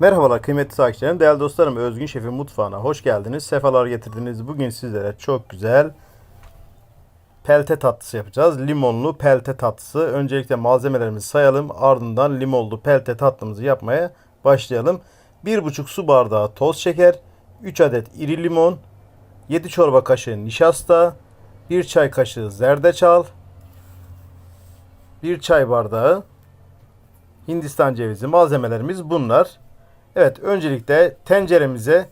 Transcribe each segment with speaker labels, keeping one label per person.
Speaker 1: Merhabalar kıymetli takipçilerim, değerli dostlarım Özgün Şef'in mutfağına hoş geldiniz. Sefalar getirdiniz. Bugün sizlere çok güzel pelte tatlısı yapacağız. Limonlu pelte tatlısı. Öncelikle malzemelerimizi sayalım. Ardından limonlu pelte tatlımızı yapmaya başlayalım. 1,5 su bardağı toz şeker, 3 adet iri limon, 7 çorba kaşığı nişasta, 1 çay kaşığı zerdeçal, 1 çay bardağı Hindistan cevizi malzemelerimiz bunlar. Evet öncelikle tenceremize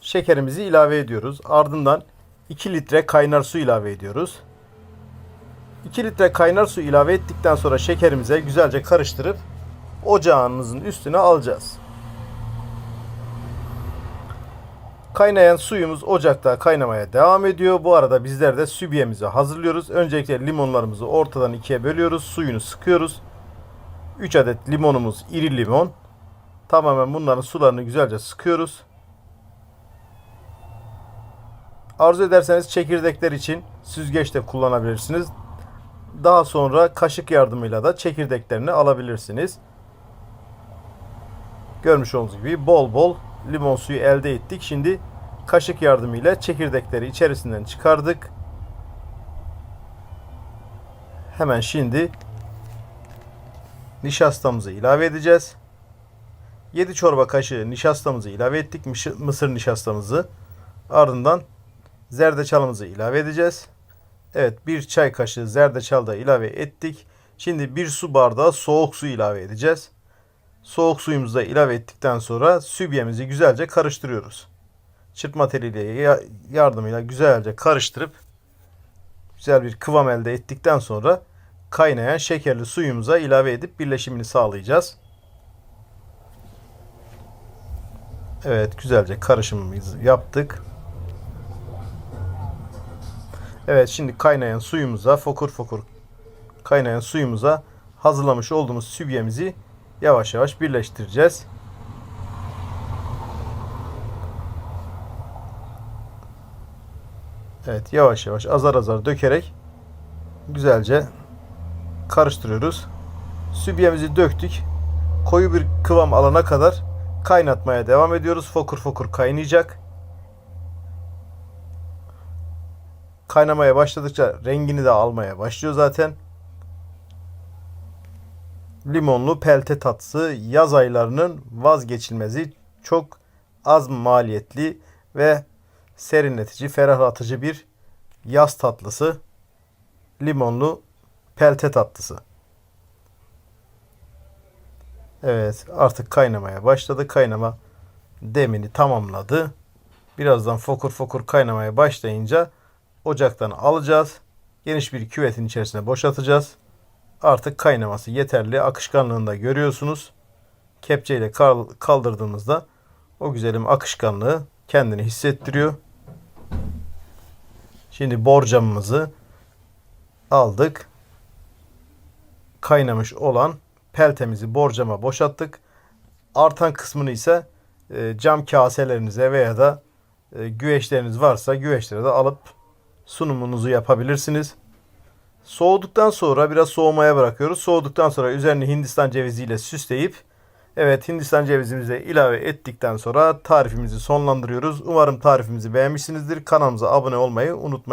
Speaker 1: şekerimizi ilave ediyoruz. Ardından 2 litre kaynar su ilave ediyoruz. 2 litre kaynar su ilave ettikten sonra şekerimize güzelce karıştırıp ocağımızın üstüne alacağız. Kaynayan suyumuz ocakta kaynamaya devam ediyor. Bu arada bizler de sübiyemizi hazırlıyoruz. Öncelikle limonlarımızı ortadan ikiye bölüyoruz. Suyunu sıkıyoruz. 3 adet limonumuz iri limon. Tamamen bunların sularını güzelce sıkıyoruz. Arzu ederseniz çekirdekler için süzgeç de kullanabilirsiniz. Daha sonra kaşık yardımıyla da çekirdeklerini alabilirsiniz. Görmüş olduğunuz gibi bol bol limon suyu elde ettik. Şimdi kaşık yardımıyla çekirdekleri içerisinden çıkardık. Hemen şimdi nişastamızı ilave edeceğiz. 7 çorba kaşığı nişastamızı ilave ettik. Mısır nişastamızı. Ardından zerdeçalımızı ilave edeceğiz. Evet bir çay kaşığı zerdeçal da ilave ettik. Şimdi bir su bardağı soğuk su ilave edeceğiz. Soğuk suyumuzu da ilave ettikten sonra sübyemizi güzelce karıştırıyoruz. Çırpma teliyle ya- yardımıyla güzelce karıştırıp güzel bir kıvam elde ettikten sonra kaynayan şekerli suyumuza ilave edip birleşimini sağlayacağız. Evet güzelce karışımımızı yaptık. Evet şimdi kaynayan suyumuza fokur fokur kaynayan suyumuza hazırlamış olduğumuz sübyemizi yavaş yavaş birleştireceğiz. Evet yavaş yavaş azar azar dökerek güzelce karıştırıyoruz. Sübyemizi döktük. Koyu bir kıvam alana kadar kaynatmaya devam ediyoruz. Fokur fokur kaynayacak. Kaynamaya başladıkça rengini de almaya başlıyor zaten. Limonlu pelte tatlısı yaz aylarının vazgeçilmezi çok az maliyetli ve serinletici, ferahlatıcı bir yaz tatlısı. Limonlu pelte tatlısı. Evet artık kaynamaya başladı. Kaynama demini tamamladı. Birazdan fokur fokur kaynamaya başlayınca ocaktan alacağız. Geniş bir küvetin içerisine boşaltacağız. Artık kaynaması yeterli. Akışkanlığını da görüyorsunuz. Kepçeyle kal- kaldırdığımızda o güzelim akışkanlığı kendini hissettiriyor. Şimdi borcamımızı aldık. Kaynamış olan peltemizi borcama boşalttık. Artan kısmını ise e, cam kaselerinize veya da e, güveçleriniz varsa güveçlere de alıp sunumunuzu yapabilirsiniz. Soğuduktan sonra biraz soğumaya bırakıyoruz. Soğuduktan sonra üzerine Hindistan ceviziyle süsleyip evet Hindistan cevizimizi ilave ettikten sonra tarifimizi sonlandırıyoruz. Umarım tarifimizi beğenmişsinizdir. Kanalımıza abone olmayı unutmayın.